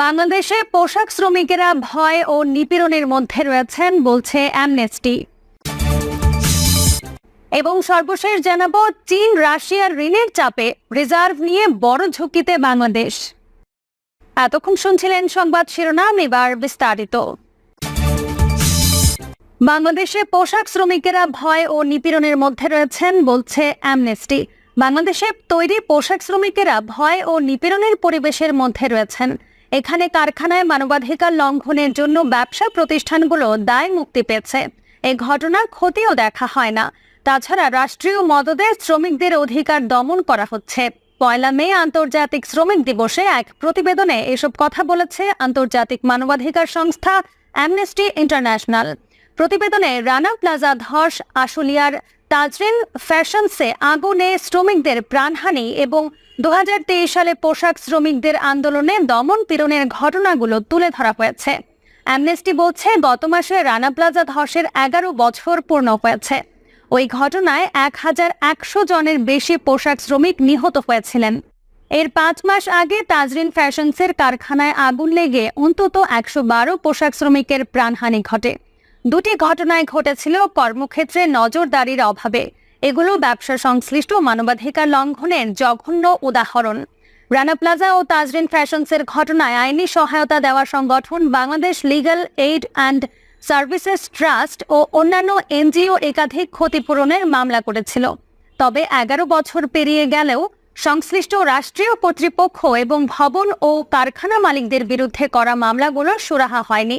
বাংলাদেশে পোশাক শ্রমিকেরা ভয় ও নিপীড়নের মধ্যে রয়েছেন, বলছে অ্যামনেস্টি। এবং সর্বশেষ জানাব, চীন রাশিয়ার ঋণের চাপে রিজার্ভ নিয়ে বড় ঝুঁকিতে বাংলাদেশ। এতক্ষণ শুনছিলেন সংবাদ শিরোনাম, এবার বিস্তারিত। বাংলাদেশে পোশাক শ্রমিকেরা ভয় ও নিপীড়নের মধ্যে রয়েছেন, বলছে অ্যামনেস্টি। বাংলাদেশে তৈরি পোশাক শ্রমিকেরা ভয় ও নিপীড়নের পরিবেশের মধ্যে রয়েছেন। এখানে কারখানায় মানবাধিকার লঙ্ঘনের জন্য ব্যবসা প্রতিষ্ঠানগুলো দায় মুক্তি পেয়েছে। এ ঘটনার ক্ষতিও দেখা হয় না। তাছাড়া রাষ্ট্রীয় মদদে শ্রমিকদের অধিকার দমন করা হচ্ছে। পয়লা মে আন্তর্জাতিক শ্রমিক দিবসে এক প্রতিবেদনে এসব কথা বলেছে আন্তর্জাতিক মানবাধিকার সংস্থা অ্যামনেস্টি ইন্টারন্যাশনাল। প্রতিবেদনে রানা প্লাজা ধস আশুলিয়ার তাজরিন ফ্যাশনসে আগুনে শ্রমিকদের প্রাণহানি এবং দু হাজার তেইশ সালে পোশাক শ্রমিকদের আন্দোলনে দমন পীড়নের ঘটনাগুলো তুলে ধরা হয়েছে। অ্যামনেস্টি বলছে, গত মাসে রানা প্লাজা ধসের এগারো বছর পূর্ণ হয়েছে। ওই ঘটনায় এক হাজার একশো জনের বেশি পোশাক শ্রমিক নিহত হয়েছিলেন। এর পাঁচ মাস আগে তাজরিন ফ্যাশনসের কারখানায় আগুন লেগে অন্তত একশো বারো পোশাক শ্রমিকের প্রাণহানি ঘটে। দুটি ঘটনায় ঘটেছিল কর্মক্ষেত্রে নজরদারির অভাবে। এগুলো ব্যবসা সংশ্লিষ্ট মানবাধিকার লঙ্ঘনের জঘন্য উদাহরণ। রানা প্লাজা ও তাজরিন ফ্যাশনসের ঘটনায় আইনি সহায়তা দেওয়া সংগঠন Bangladesh legal aid and services trust ও অন্যান্য এনজিও একাধিক ক্ষতিপূরণের মামলা করেছিল। তবে এগারো বছর পেরিয়ে গেলেও সংশ্লিষ্ট রাষ্ট্রীয় কর্তৃপক্ষ এবং ভবন ও কারখানা মালিকদের বিরুদ্ধে করা মামলাগুলো সুরাহা হয়নি।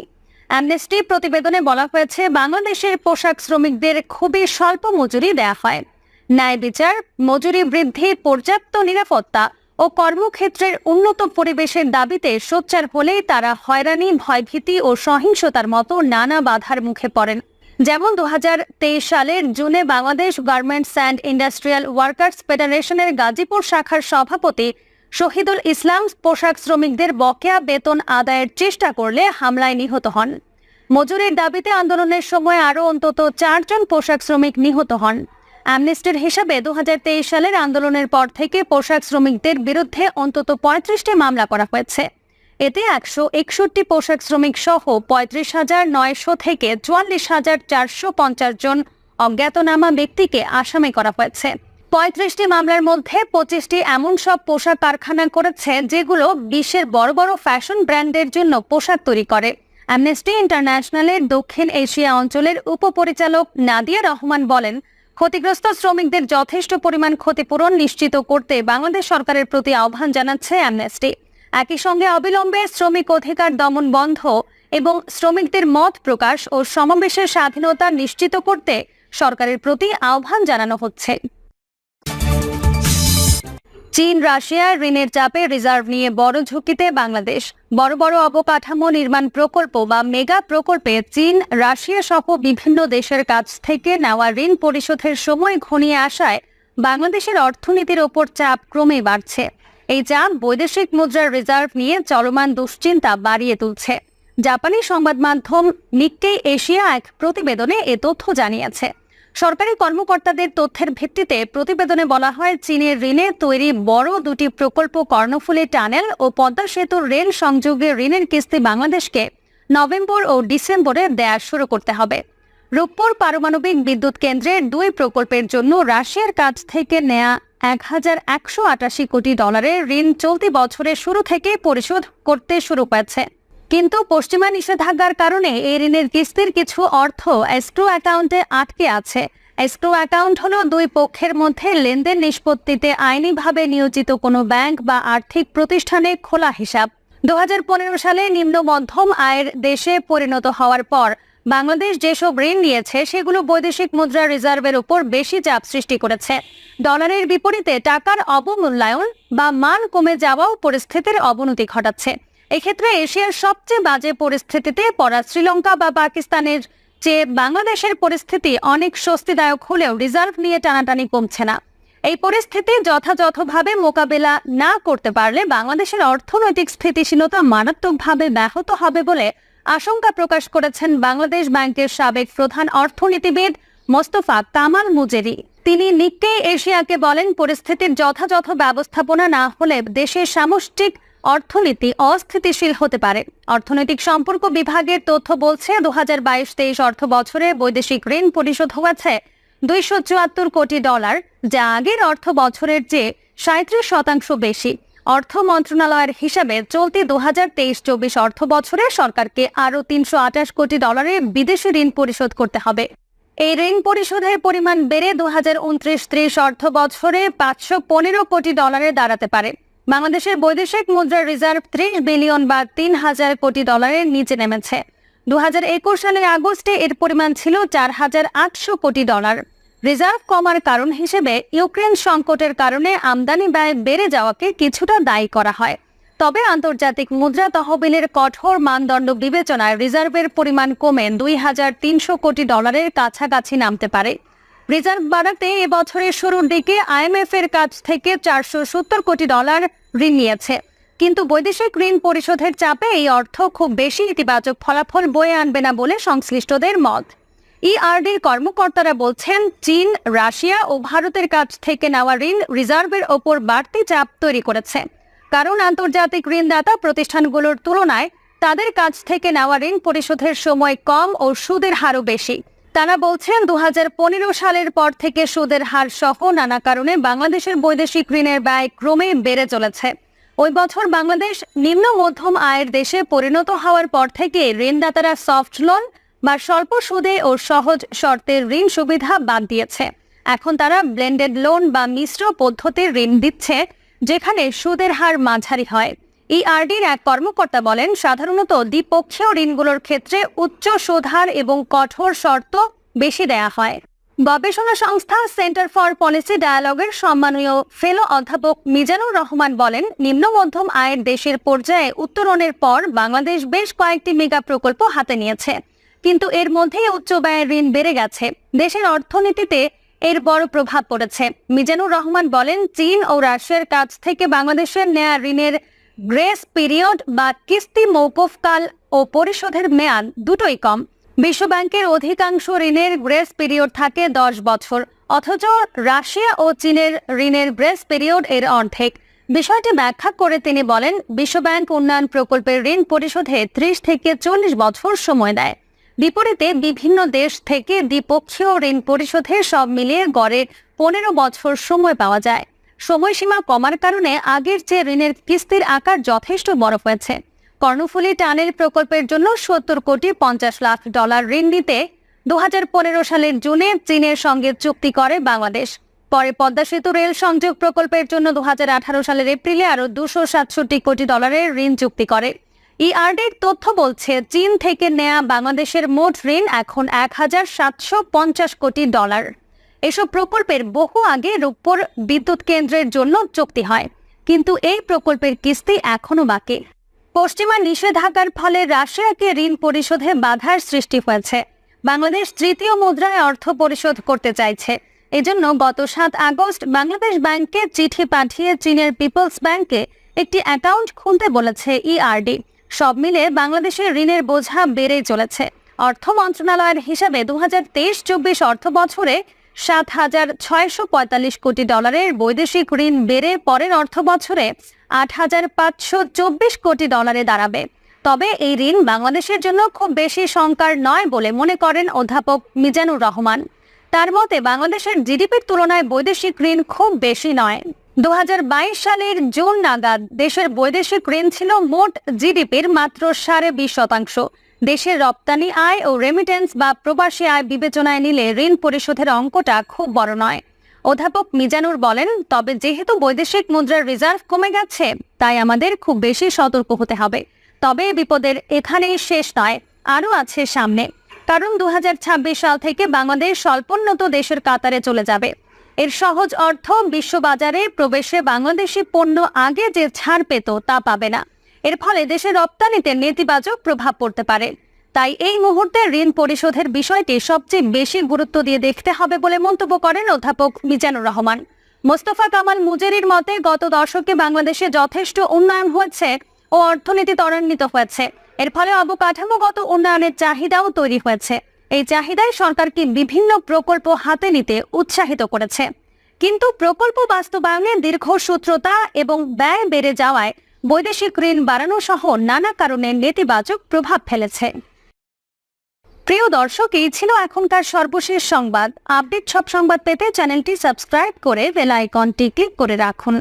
অ্যামনেস্টি প্রতিবেদনে বলা হয়েছে, বাংলাদেশের পোশাক শ্রমিকদের খুবই স্বল্প মজুরি দেয়া হয়। ন্যায় বিচার, মজুরি বৃদ্ধি, পর্যাপ্ত নিরাপত্তা ও কর্মক্ষেত্রের উন্নত পরিবেশের দাবিতে সোচ্চার হলেই তারা হয়রানি, ভয়ভীতি ও সহিংসতার মতো নানা বাধার মুখে পড়েন। যেমন দু হাজার তেইশ সালের জুনে Bangladesh garments and industrial workers ফেডারেশনের গাজীপুর শাখার সভাপতি শহীদুল ইসলাম পোশাক শ্রমিকদের বকেয়া বেতন আদায়ের চেষ্টা করলে হামলায় নিহত হন। মজুরির দাবিতে আন্দোলনের সময় আরও অন্তত চারজন পোশাক শ্রমিক নিহত হন। অ্যামনেস্টির হিসাবে দুহাজার তেইশ সালের আন্দোলনের পর থেকে পোশাক শ্রমিকদের বিরুদ্ধে অন্তত পঁয়ত্রিশটি মামলা করা হয়েছে। এতে একশো একষট্টি পোশাক শ্রমিক সহ পঁয়ত্রিশ হাজার নয়শো থেকে চুয়াল্লিশ হাজার চারশো পঞ্চাশ জন অজ্ঞাতনামা ব্যক্তিকে আসামি করা হয়েছে। পঁয়ত্রিশটি মামলার মধ্যে পঁচিশটি এমন সব পোশাক কারখানা করেছে যেগুলো বিশ্বের বড় বড় ফ্যাশন ব্র্যান্ডের জন্য পোশাক তৈরি করে। অ্যামনেস্টি ইন্টারন্যাশনালের দক্ষিণ এশিয়া অঞ্চলের উপপরিচালক নাদিয়া রহমান বলেন, ক্ষতিগ্রস্ত শ্রমিকদের যথেষ্ট পরিমাণ ক্ষতিপূরণ নিশ্চিত করতে বাংলাদেশ সরকারের প্রতি আহ্বান জানাচ্ছে অ্যামনেস্টি একই সঙ্গে অবিলম্বে শ্রমিক অধিকার দমন বন্ধ এবং শ্রমিকদের মত প্রকাশ ও সমাবেশের স্বাধীনতা নিশ্চিত করতে সরকারের প্রতি আহ্বান জানানো হচ্ছে। চীন রাশিয়ার ঋণের চাপে রিজার্ভ নিয়ে বড় ঝুঁকিতে বাংলাদেশ। বড় বড় অবকাঠামো নির্মাণ প্রকল্প বা মেগা প্রকল্পে চীন, রাশিয়া সহ বিভিন্ন দেশের কাছ থেকে নেওয়া ঋণ পরিশোধের সময় ঘনিয়ে আসায় বাংলাদেশের অর্থনীতির ওপর চাপ ক্রমে বাড়ছে। এই চাপ বৈদেশিক মুদ্রার রিজার্ভ নিয়ে চলমান দুশ্চিন্তা বাড়িয়ে তুলছে। জাপানি সংবাদ মাধ্যম নিকটেই এশিয়া এক প্রতিবেদনে এ তথ্য জানিয়েছে। সরকারি কর্মকর্তাদের তথ্যের ভিত্তিতে প্রতিবেদনে বলা হয় চীনের ঋণে তৈরি বড় দুটি প্রকল্প কর্ণফুলী টানেল ও পদ্মা সেতুর রেল সংযোগে ঋণের কিস্তি বাংলাদেশকে নভেম্বর ও ডিসেম্বরে দেয়া শুরু করতে হবে। রূপপুর পারমাণবিক বিদ্যুৎ কেন্দ্রের দুই প্রকল্পের জন্য রাশিয়ার কাছ থেকে নেয়া এক হাজার একশো আটাশি কোটি ডলারের ঋণ চলতি বছরের শুরু থেকে পরিশোধ করতে শুরু হয়েছে কিন্তু পশ্চিমা নিষেধাজ্ঞার কারণে এই ঋণের কিস্তির কিছু অর্থ এসক্রো অ্যাকাউন্টে আটকে আছে। এসক্রো অ্যাকাউন্ট হলো দুই পক্ষের মধ্যে লেনদেন নিষ্পত্তিতে আইনিভাবে নিয়োজিত কোনো ব্যাংক বা আর্থিক প্রতিষ্ঠানে খোলা হিসাব। দু হাজার পনেরো সালে নিম্ন মধ্যম আয়ের দেশে পরিণত হওয়ার পর বাংলাদেশ যেসব ঋণ নিয়েছে সেগুলো বৈদেশিক মুদ্রা রিজার্ভের উপর বেশি চাপ সৃষ্টি করেছে। ডলারের বিপরীতে টাকার অবমূল্যায়ন বা মান কমে যাওয়াও পরিস্থিতির অবনতি ঘটাচ্ছে। এক্ষেত্রে এশিয়ার সবচেয়ে বাজে পরিস্থিতিতে পড়া শ্রীলঙ্কা বা পাকিস্তানের চেয়ে বাংলাদেশের পরিস্থিতি অনেক স্বস্তিদায়ক হলেও রিজার্ভ নিয়ে টানাটানি কমছে না। এই পরিস্থিতি যথাযথভাবে মোকাবেলা না করতে পারলে বাংলাদেশের অর্থনৈতিক স্থিতিশীলতা মারাত্মকভাবে ব্যাহত হবে বলে আশঙ্কা প্রকাশ করেছেন বাংলাদেশ ব্যাংকের সাবেক প্রধান অর্থনীতিবিদ মোস্তফা কামাল মুজেরি। তিনি নিক্কে এশিয়াকে বলেন, পরিস্থিতির যথাযথ ব্যবস্থাপনা না হলে দেশের সামষ্টিক অর্থনীতি অস্থিতিশীল হতে পারে। অর্থনৈতিক সম্পর্ক বিভাগের তথ্য বলছে দু হাজার বাইশ তেইশ অর্থ বছরে বৈদেশিক ঋণ পরিশোধ হয়েছে দুইশো চুয়াত্তর কোটি ডলার, যা আগের অর্থ বছরের চেয়ে সাঁত্রিশ শতাংশ বেশি। অর্থ মন্ত্রণালয়ের হিসাবে চলতি দু হাজার তেইশ চব্বিশ অর্থ বছরে সরকারকে আরও তিনশো আঠাশ কোটি ডলারের বিদেশি ঋণ পরিশোধ করতে হবে। এই ঋণ পরিশোধের পরিমাণ বেড়ে দু হাজার উনত্রিশ ত্রিশ অর্থ বছরে পাঁচশো পনেরো কোটি ডলারে দাঁড়াতে পারে। বাংলাদেশের বৈদেশিক মুদ্রার রিজার্ভ ত্রিশ বিলিয়ন বা তিন হাজার কোটি ডলারের নিচে নেমেছে। দু হাজার একুশ সালের আগস্টে এর পরিমাণ ছিল চার হাজার আটশো কোটি ডলার। রিজার্ভ কমার কারণ হিসেবে ইউক্রেন সংকটের কারণে আমদানি ব্যয় বেড়ে যাওয়াকে কিছুটা দায়ী করা হয়। তবে আন্তর্জাতিক মুদ্রা তহবিলের কঠোর মানদণ্ড বিবেচনায় রিজার্ভের পরিমাণ কমে দুই হাজার তিনশো কোটি ডলারের কাছাকাছি নামতে পারে। রিজার্ভ বাড়াতে এবছরের শুরুর দিকে আইএমএফ এর কাছ থেকে চারশো সত্তর কোটি ডলার ঋণ নিয়েছে। কিন্তু বৈদেশিক ঋণ পরিশোধের চাপে এই অর্থ খুব বেশি ইতিবাচক ফলাফল বয়ে আনবে না বলে সংশ্লিষ্টদের মত। ইআরডির কর্মকর্তারা বলছেন, চীন, রাশিয়া ও ভারতের কাছ থেকে নেওয়া ঋণ রিজার্ভের ওপর বাড়তি চাপ তৈরি করেছে। কারণ আন্তর্জাতিক ঋণদাতা প্রতিষ্ঠানগুলোর তুলনায় তাদের কাছ থেকে নেওয়া ঋণ পরিশোধের সময় কম ও সুদের হারও বেশি। তারা বলছেন দু হাজার পনেরো সালের পর থেকে সুদের হার সহ নানা কারণে বাংলাদেশের বৈদেশিক ঋণের ব্যয় ক্রমে বেড়ে চলেছে। ওই বছর বাংলাদেশ নিম্ন মধ্যম আয়ের দেশে পরিণত হওয়ার পর থেকে ঋণদাতারা সফট লোন বা স্বল্প সুদে ও সহজ শর্তের ঋণ সুবিধা বাদ দিয়েছে। এখন তারা ব্লেন্ডেড লোন বা মিশ্র পদ্ধতির ঋণ দিচ্ছে, যেখানে সুদের হার মাঝারি হয়। ইআরডির এক কর্মকর্তা বলেন, সাধারণত দ্বিপক্ষীয় ঋণগুলোর ক্ষেত্রে উচ্চ সুধার এবং কঠোর শর্ত বেশি দেয়া হয়। গবেষণা সংস্থা সেন্টার ফর পলিসি ডায়ালগের সম্মানীয় ফেলো অধ্যাপক মিজানুর রহমান বলেন, নিম্ন মধ্যম আয়ের দেশের পর্যায়ে উত্তরণের পর বাংলাদেশ বেশ কয়েকটি মেগা প্রকল্প হাতে নিয়েছে। কিন্তু এর মধ্যেই উচ্চ ব্যয়ের ঋণ বেড়ে গেছে। দেশের অর্থনীতিতে এর বড় প্রভাব পড়েছে। মিজানুর রহমান বলেন, চীন ও রাশিয়ার কাছ থেকে বাংলাদেশের নেয়া ঋণের গ্রেস পিরিয়ড বা কিস্তি মৌকুফকাল ও পরিশোধের মেয়াদ দুটোই কম। বিশ্বব্যাংকের অধিকাংশ ঋণের গ্রেস পিরিয়ড থাকে দশ বছর, অথচ রাশিয়া ও চীনের ঋণের গ্রেস পিরিয়ড এর অর্ধেক। বিষয়টি ব্যাখ্যা করে তিনি বলেন, বিশ্বব্যাংক উন্নয়ন প্রকল্পের ঋণ পরিশোধে ত্রিশ থেকে চল্লিশ বছর সময় দেয়। বিপরীতে বিভিন্ন দেশ থেকে দ্বিপক্ষীয় ঋণ পরিশোধে সব মিলিয়ে গড়ে পনেরো বছর সময় পাওয়া যায়। সময়সীমা কমার কারণে আগের চেয়ে ঋণের কিস্তির আকার যথেষ্ট বড় হয়েছে। কর্ণফুলী টানেল প্রকল্পের জন্য সত্তর কোটি পঞ্চাশ লাখ ডলার ঋণ নিতে দু পনেরো সালের জুনে চীনের সঙ্গে চুক্তি করে বাংলাদেশ। পরে পদ্মা সেতু রেল সংযোগ প্রকল্পের জন্য দু হাজার আঠারো সালের এপ্রিলে আরও দুশো সাতষট্টি কোটি ডলারের ঋণ চুক্তি করে। ইআরডির তথ্য বলছে, চীন থেকে নেয়া বাংলাদেশের মোট ঋণ এখন এক হাজার সাতশো পঞ্চাশ কোটি ডলার। এসব প্রকল্পের বহু আগে রূপপুর বিদ্যুৎ কেন্দ্রের জন্য চুক্তি হয়, কিন্তু এই প্রকল্পের কিস্তি এখনও বাকি। পশ্চিমা নিষেধাজ্ঞার ফলে রাশিয়াকে ঋণ পরিশোধে বাধার সৃষ্টি হয়েছে। বাংলাদেশ তৃতীয় মুদ্রায় অর্থ পরিশোধ করতে চাইছে। এজন্য গত সাত আগস্ট বাংলাদেশ ব্যাংকে চিঠি পাঠিয়ে চীনের পিপলস ব্যাংকে একটি অ্যাকাউন্ট খুলতে বলেছে ইআরডি। সব মিলে বাংলাদেশের ঋণের বোঝা বেড়েই চলেছে। অর্থ মন্ত্রণালয়ের হিসাবে দু হাজার তেইশ চব্বিশ অর্থ বছরে সাত হাজার ছয়শো পঁয়তাল্লিশ কোটি ডলারের বৈদেশিক ঋণ বেড়ে পরের অর্থ বছরে আট হাজার পাঁচশো চব্বিশ কোটি ডলারে দাঁড়াবে। তবে এই ঋণ বাংলাদেশের জন্য খুব বেশি সংকার নয় বলে মনে করেন অধ্যাপক মিজানুর রহমান। তার মতে, বাংলাদেশের জিডিপির তুলনায় বৈদেশিক ঋণ খুব বেশি নয়। দু সালের জুন নাগাদ দেশের বৈদেশিক ঋণ ছিল মোট জিডিপির মাত্র সাড়ে বিশ শতাংশ। দেশের রপ্তানি আয় ও রেমিটেন্স বা প্রবাসী আয় বিবেচনায় নিলে ঋণ পরিশোধের অঙ্কটা খুব বড় নয়। অধ্যাপক মিজানুর বলেন, তবে যেহেতু বৈদেশিক মুদ্রার রিজার্ভ কমে গেছে, তাই আমাদের খুব বেশি সতর্ক হতে হবে। তবে বিপদের এখানেই শেষ নয়, আরও আছে সামনে। কারণ দু হাজার ছাব্বিশ সাল থেকে বাংলাদেশ স্বল্পোন্নত দেশের কাতারে চলে যাবে। এর সহজ অর্থ বিশ্ববাজারে প্রবেশে বাংলাদেশি পণ্য আগে যে ছাড় পেত তা পাবে না। এর ফলে দেশের রপ্তানিতে নেতিবাচক প্রভাব পড়তে পারে। তাই এই মুহূর্তে ঋণ পরিশোধের বিষয়টি সবচেয়ে বেশি গুরুত্ব দিয়ে দেখতে হবে বলে মন্তব্য করেন অধ্যাপক মিজানুর রহমান। মোস্তফা কামাল মুজেরির মতে, গত দশকে বাংলাদেশে যথেষ্ট উন্নয়ন হয়েছে ও অর্থনীতি ত্বরান্বিত হয়েছে। এর ফলে অবকাঠামোগত উন্নয়নের চাহিদাও তৈরি হয়েছে। এই চাহিদায় সরকারকে বিভিন্ন প্রকল্প হাতে নিতে উৎসাহিত করেছে। কিন্তু প্রকল্প বাস্তবায়নে দীর্ঘসূত্রতা এবং ব্যয় বেড়ে যাওয়ায় বৈদেশিক ঋণ বাড়ানো সহ নানা কারণে নেতিবাচক প্রভাব ফেলেছে। প্রিয় দর্শক, এই ছিল এখনকার সর্বশেষ সংবাদ। আপডেট সব সংবাদ পেতে চ্যানেলটি সাবস্ক্রাইব করে বেল আইকনটি ক্লিক করে রাখুন।